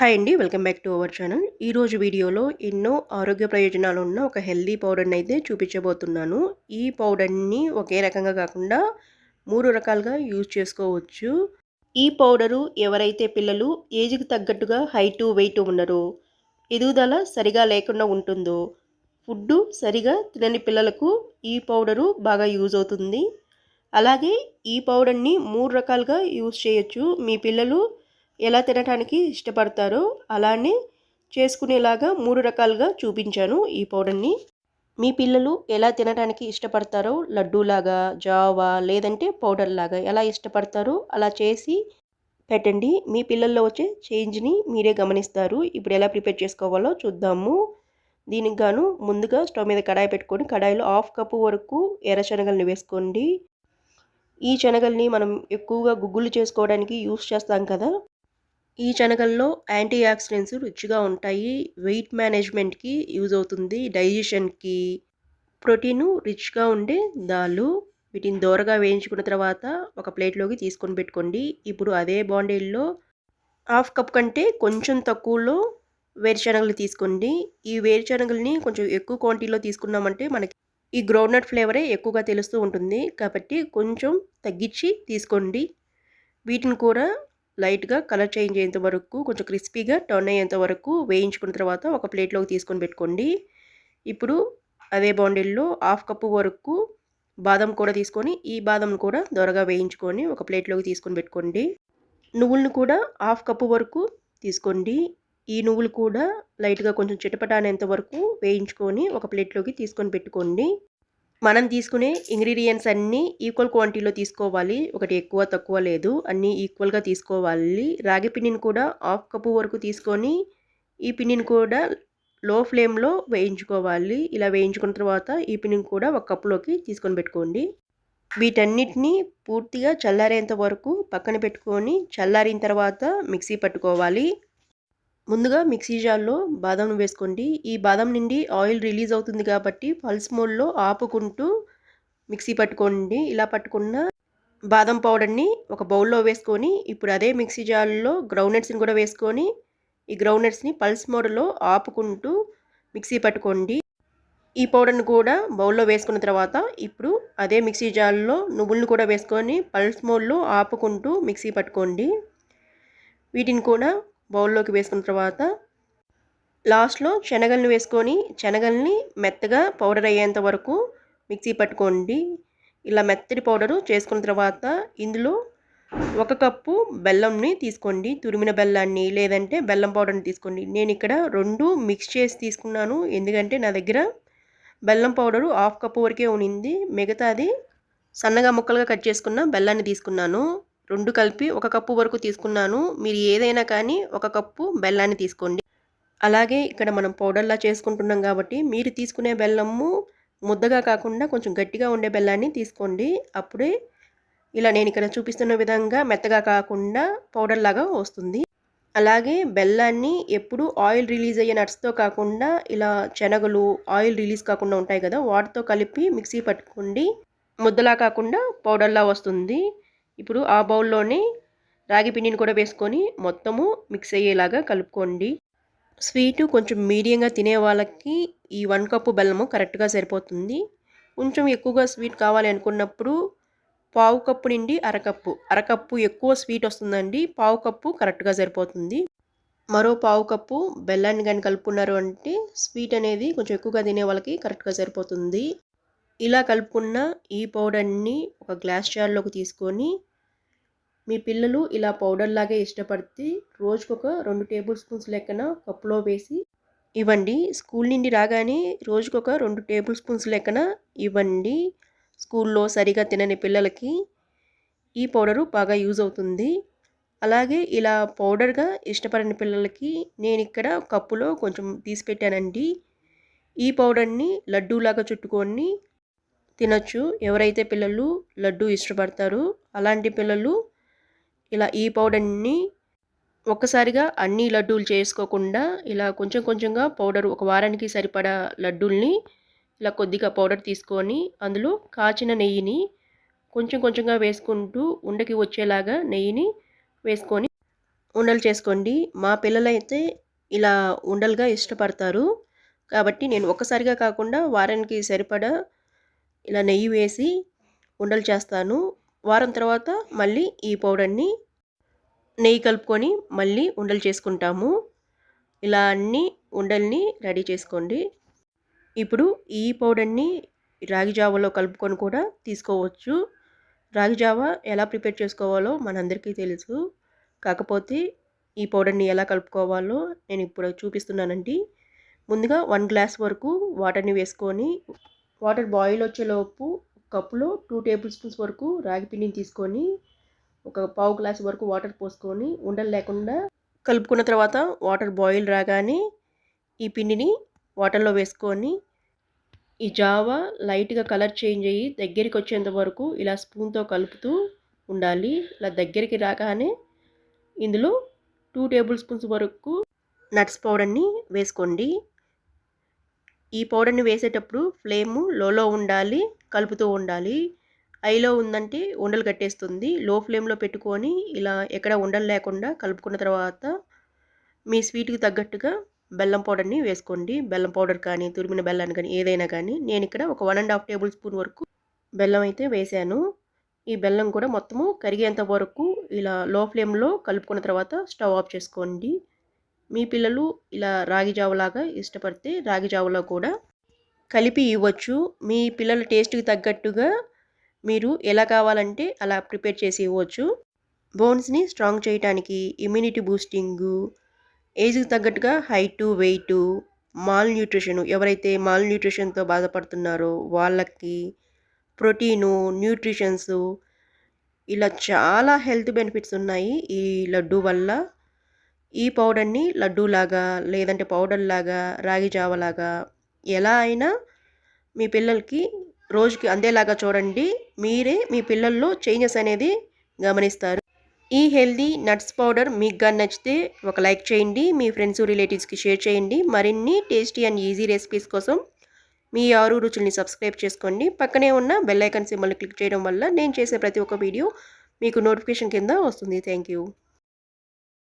Hi అండి welcome back to our channel. ఈరోజు వీడియోలో ఎన్నో ఆరోగ్య ప్రయోజనాలు ఉన్న ఒక హెల్దీ పౌడర్ని అయితే చూపించబోతున్నాను. ఈ పౌడర్ని ఒకే రకంగా కాకుండా మూడు రకాలుగా యూజ్ చేసుకోవచ్చు. ఈ పౌడరు ఎవరైతే పిల్లలు ఏజ్కి తగ్గట్టుగా హైటు వెయిట్ ఉన్నారో ఎదుగుదల సరిగా లేకుండా ఉంటుందో ఫుడ్ సరిగా తినని పిల్లలకు ఈ పౌడరు బాగా యూజ్ అవుతుంది. అలాగే ఈ పౌడర్ని మూడు రకాలుగా యూజ్ చేయొచ్చు. మీ పిల్లలు ఎలా తినడానికి ఇష్టపడతారో అలానే చేసుకునేలాగా మూడు రకాలుగా చూపించాను ఈ పౌడర్ని. మీ పిల్లలు ఎలా తినడానికి ఇష్టపడతారో లడ్డూలాగా జావా లేదంటే పౌడర్ లాగా ఎలా ఇష్టపడతారో అలా చేసి పెట్టండి. మీ పిల్లల్లో వచ్చే చేంజ్ని మీరే గమనిస్తారు. ఇప్పుడు ఎలా ప్రిపేర్ చేసుకోవాలో చూద్దాము. దీనికి గాను ముందుగా స్టవ్ మీద కడాయి పెట్టుకొని కడాయిలో హాఫ్ కప్పు వరకు ఎర్ర శనగల్ని వేసుకోండి. ఈ శనగల్ని మనం ఎక్కువగా గుగ్గులు చేసుకోవడానికి యూస్ చేస్తాం కదా ఈ శనగల్లో యాంటీ ఆక్సిడెంట్స్ రుచిగా ఉంటాయి. వెయిట్ మేనేజ్మెంట్కి యూజ్ అవుతుంది. డైజెషన్కి ప్రోటీను రిచ్గా ఉండే దాలు వీటిని దోరగా వేయించుకున్న తర్వాత ఒక ప్లేట్లోకి తీసుకొని పెట్టుకోండి. ఇప్పుడు అదే బాండీల్లో హాఫ్ కప్ కంటే కొంచెం తక్కువలో వేరుశనగలు తీసుకోండి. ఈ వేరుశనగల్ని కొంచెం ఎక్కువ క్వాంటిటీలో తీసుకున్నామంటే మనకి ఈ గ్రౌండ్నట్ ఫ్లేవరే ఎక్కువగా తెలుస్తూ ఉంటుంది. కాబట్టి కొంచెం తగ్గించి తీసుకోండి. వీటిని కూడా లైట్గా కలర్ చేంజ్ అయ్యేంత వరకు కొంచెం క్రిస్పీగా టర్న్ అయ్యేంత వరకు వేయించుకున్న తర్వాత ఒక ప్లేట్లోకి తీసుకొని పెట్టుకోండి. ఇప్పుడు అదే బాండిల్లో హాఫ్ కప్పు వరకు బాదం కూడా తీసుకొని ఈ బాదం కూడా దొరగా వేయించుకొని ఒక ప్లేట్లోకి తీసుకొని పెట్టుకోండి. నువ్వులను కూడా హాఫ్ కప్పు వరకు తీసుకోండి. ఈ నువ్వులు కూడా లైట్గా కొంచెం చిటపట అనేంత వరకు వేయించుకొని ఒక ప్లేట్లోకి తీసుకొని పెట్టుకోండి. మనం తీసుకునే ఇంగ్రీడియంట్స్ అన్నీ ఈక్వల్ క్వాంటిటీలో తీసుకోవాలి. ఒకటి ఎక్కువ తక్కువ లేదు. అన్నీ ఈక్వల్గా తీసుకోవాలి. రాగి పిండిని కూడా హాఫ్ కప్పు వరకు తీసుకొని ఈ పిండిని కూడా లో ఫ్లేమ్లో వేయించుకోవాలి. ఇలా వేయించుకున్న తర్వాత ఈ పిండిని కూడా ఒక కప్పులోకి తీసుకొని పెట్టుకోండి. వీటన్నిటిని పూర్తిగా చల్లారేంత వరకు పక్కన పెట్టుకొని చల్లారిన తర్వాత మిక్సీ పట్టుకోవాలి. ముందుగా మిక్సీ జార్లో బాదంను వేసుకోండి. ఈ బాదం నుండి ఆయిల్ రిలీజ్ అవుతుంది కాబట్టి పల్స్ మోడ్లో ఆపుకుంటూ మిక్సీ పట్టుకోండి. ఇలా పట్టుకున్న బాదం పౌడర్ని ఒక బౌల్లో వేసుకొని ఇప్పుడు అదే మిక్సీ జార్లో గ్రౌండ్నట్స్ని కూడా వేసుకొని ఈ గ్రౌండ్నట్స్ని పల్స్ మోడ్లో ఆపుకుంటూ మిక్సీ పట్టుకోండి. ఈ పౌడర్ని కూడా బౌల్లో వేసుకున్న తర్వాత ఇప్పుడు అదే మిక్సీ జార్లో నువ్వులను కూడా వేసుకొని పల్స్ మోడ్లో ఆపుకుంటూ మిక్సీ పట్టుకోండి. వీటిని కూడా బౌల్లోకి వేసుకున్న తర్వాత లాస్ట్లో శనగల్ని వేసుకొని శనగల్ని మెత్తగా పౌడర్ అయ్యేంత వరకు మిక్సీ పట్టుకోండి. ఇలా మెత్తటి పౌడరు చేసుకున్న తర్వాత ఇందులో ఒక కప్పు బెల్లంని తీసుకోండి. తురిమిన బెల్లాన్ని లేదంటే బెల్లం పౌడర్ని తీసుకోండి. నేను ఇక్కడ రెండు మిక్స్ చేసి తీసుకున్నాను. ఎందుకంటే నా దగ్గర బెల్లం పౌడరు హాఫ్ కప్పు వరకే ఉనింది. మిగతాది సన్నగా ముక్కలుగా కట్ చేసుకున్న బెల్లాన్ని తీసుకున్నాను. రెండు కలిపి ఒక కప్పు వరకు తీసుకున్నాను. మీరు ఏదైనా కానీ ఒక కప్పు బెల్లాన్ని తీసుకోండి. అలాగే ఇక్కడ మనం పౌడర్లా చేసుకుంటున్నాం కాబట్టి మీరు తీసుకునే బెల్లము ముద్దగా కాకుండా కొంచెం గట్టిగా ఉండే బెల్లాన్ని తీసుకోండి. అప్పుడే ఇలా నేను ఇక్కడ చూపిస్తున్న విధంగా మెత్తగా కాకుండా పౌడర్ లాగా వస్తుంది. అలాగే బెల్లాన్ని ఎప్పుడు ఆయిల్ రిలీజ్ అయ్యే నట్స్తో కాకుండా ఇలా శనగలు ఆయిల్ రిలీజ్ కాకుండా ఉంటాయి కదా వాటితో కలిపి మిక్సీ పట్టుకోండి. ముద్దలా కాకుండా పౌడర్లా వస్తుంది. ఇప్పుడు ఆ బౌల్లోనే రాగి పిండిని కూడా వేసుకొని మొత్తము మిక్స్ అయ్యేలాగా కలుపుకోండి. స్వీటు కొంచెం మీడియంగా తినే వాళ్ళకి ఈ వన్ కప్పు బెల్లము కరెక్ట్గా సరిపోతుంది. కొంచెం ఎక్కువగా స్వీట్ కావాలి అనుకున్నప్పుడు పావు కప్పు నుండి అరకప్పు అరకప్పు ఎక్కువ స్వీట్ వస్తుందండి పావు కప్పు కరెక్ట్గా సరిపోతుంది. మరో పావు కప్పు బెల్లాన్ని కానీ కలుపుకున్నారు అంటే స్వీట్ అనేది కొంచెం ఎక్కువగా తినే వాళ్ళకి కరెక్ట్గా సరిపోతుంది. ఇలా కలుపుకున్న ఈ పౌడర్ని ఒక గ్లాస్ జార్లోకి తీసుకొని మీ పిల్లలు ఇలా పౌడర్ లాగే ఇష్టపడితే రోజుకొక రెండు టేబుల్ స్పూన్స్ లెక్కన కప్పులో వేసి ఇవ్వండి. స్కూల్ నుండి రాగానే రోజుకొక రెండు టేబుల్ స్పూన్స్ లెక్కన ఇవ్వండి. స్కూల్లో సరిగా తినని పిల్లలకి ఈ పౌడరు బాగా యూజ్ అవుతుంది. అలాగే ఇలా పౌడర్గా ఇష్టపడని పిల్లలకి నేను ఇక్కడ కప్పులో కొంచెం తీసి పెట్టానండి. ఈ పౌడర్ని లడ్డూలాగా చుట్టుకొని తినచ్చు. ఎవరైతే పిల్లలు లడ్డు ఇష్టపడతారో అలాంటి పిల్లలు ఇలా ఈ పౌడర్ని ఒక్కసారిగా అన్ని లడ్డూలు చేసుకోకుండా ఇలా కొంచెం కొంచెంగా పౌడర్ ఒక వారానికి సరిపడా లడ్డూల్ని ఇలా కొద్దిగా పౌడర్ తీసుకొని అందులో కాచిన నెయ్యిని కొంచెం కొంచెంగా వేసుకుంటూ ఉండకి వచ్చేలాగా నెయ్యిని వేసుకొని ఉండలు చేసుకోండి. మా పిల్లలైతే ఇలా ఉండలుగా ఇష్టపడతారు. కాబట్టి నేను ఒక్కసారిగా కాకుండా వారానికి సరిపడా ఇలా నెయ్యి వేసి ఉండలు చేస్తాను. వారం తర్వాత మళ్ళీ ఈ పౌడర్ని నెయ్యి కలుపుకొని మళ్ళీ ఉండలు చేసుకుంటాము. ఇలా అన్ని ఉండల్ని రెడీ చేసుకోండి. ఇప్పుడు ఈ పౌడర్ని రాగి జావలో కలుపుకొని కూడా తీసుకోవచ్చు. రాగి జావ ఎలా ప్రిపేర్ చేసుకోవాలో మనందరికీ తెలుసు. కాకపోతే ఈ పౌడర్ని ఎలా కలుపుకోవాలో నేను ఇప్పుడు చూపిస్తున్నానండి. ముందుగా వన్ గ్లాస్ వరకు వాటర్ని వేసుకొని వాటర్ బాయిల్ వచ్చేలోపు కప్పులో టూ టేబుల్ స్పూన్స్ వరకు రాగి పిండిని తీసుకొని ఒక పావు గ్లాస్ వరకు వాటర్ పోసుకొని ఉండలు లేకుండా కలుపుకున్న తర్వాత వాటర్ బాయిల్ రాగానే ఈ పిండిని వాటర్లో వేసుకొని ఈ జావా లైట్గా కలర్ చేంజ్ అయ్యి దగ్గరికి వచ్చేంత వరకు ఇలా స్పూన్తో కలుపుతూ ఉండాలి. ఇలా దగ్గరికి రాగానే ఇందులో టూ టేబుల్ స్పూన్స్ వరకు నట్స్ పౌడర్ని వేసుకోండి. ఈ పౌడర్ని వేసేటప్పుడు ఫ్లేమ్ లోలో ఉండాలి. కలుపుతూ ఉండాలి. ఐలో ఉందంటే ఉండలు కట్టేస్తుంది. లో ఫ్లేమ్లో పెట్టుకొని ఇలా ఎక్కడ ఉండలు లేకుండా కలుపుకున్న తర్వాత మీ స్వీట్కి తగ్గట్టుగా బెల్లం పౌడర్ని వేసుకోండి. బెల్లం పౌడర్ కానీ తురిమిన బెల్లాన్ని కానీ ఏదైనా కానీ నేను ఇక్కడ ఒక one and half tablespoon వరకు బెల్లం అయితే వేసాను. ఈ బెల్లం కూడా మొత్తము కరిగేంత వరకు ఇలా లో ఫ్లేమ్లో కలుపుకున్న తర్వాత స్టవ్ ఆఫ్ చేసుకోండి. మీ పిల్లలు ఇలా రాగి జావలాగా ఇష్టపడితే రాగి జావలో కూడా కలిపి ఇవ్వచ్చు. మీ పిల్లల టేస్ట్కి తగ్గట్టుగా మీరు ఎలా కావాలంటే అలా ప్రిపేర్ చేసి ఇవ్వచ్చు. బోన్స్ని స్ట్రాంగ్ చేయడానికి ఇమ్యూనిటీ బూస్టింగు ఏజ్కి తగ్గట్టుగా హైటు వెయిటు మాల్ న్యూట్రిషన్ ఎవరైతే మాల్ న్యూట్రిషన్తో బాధపడుతున్నారో వాళ్ళకి ప్రోటీను న్యూట్రిషన్స్ ఇలా చాలా హెల్త్ బెనిఫిట్స్ ఉన్నాయి. ఈ లడ్డు వల్ల ఈ పౌడర్ని లడ్డూలాగా లేదంటే పౌడర్ లాగా రాగి జావలాగా ఎలా అయినా మీ పిల్లలకి రోజుకి అందేలాగా చూడండి. మీరే మీ పిల్లల్లో చేంజెస్ అనేది గమనిస్తారు. ఈ హెల్దీ నట్స్ పౌడర్ మీకు నచ్చితే ఒక లైక్ చేయండి. మీ ఫ్రెండ్స్ రిలేటివ్స్కి షేర్ చేయండి. మరిన్ని టేస్టీ అండ్ ఈజీ రెసిపీస్ కోసం మీ ఆరు రుచుల్ని సబ్స్క్రైబ్ చేసుకోండి. పక్కనే ఉన్న బెల్ ఐకన్ సింబల్ని క్లిక్ చేయడం వల్ల నేను చేసే ప్రతి ఒక్క వీడియో మీకు నోటిఫికేషన్ కింద వస్తుంది. Thank you